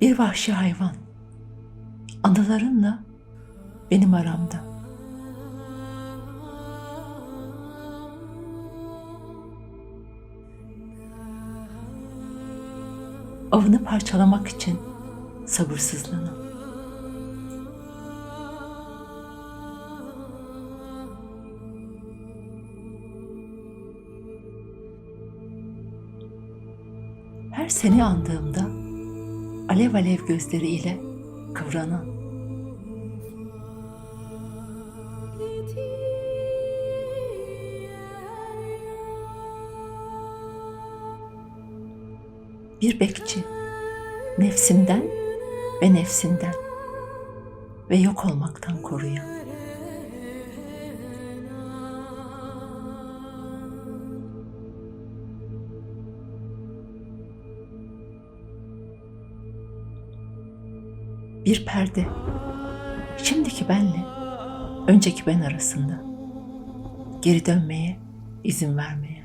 Bir vahşi hayvan. Anılarınla benim aramda. Avını parçalamak için sabırsızlanın. Her seni andığımda alev alev gözleriyle kıvranan bir bekçi nefsimden ve nefsinden ve yok olmaktan koruyan. Bir perde. Şimdiki benle, önceki ben arasında. Geri dönmeye, izin vermeye.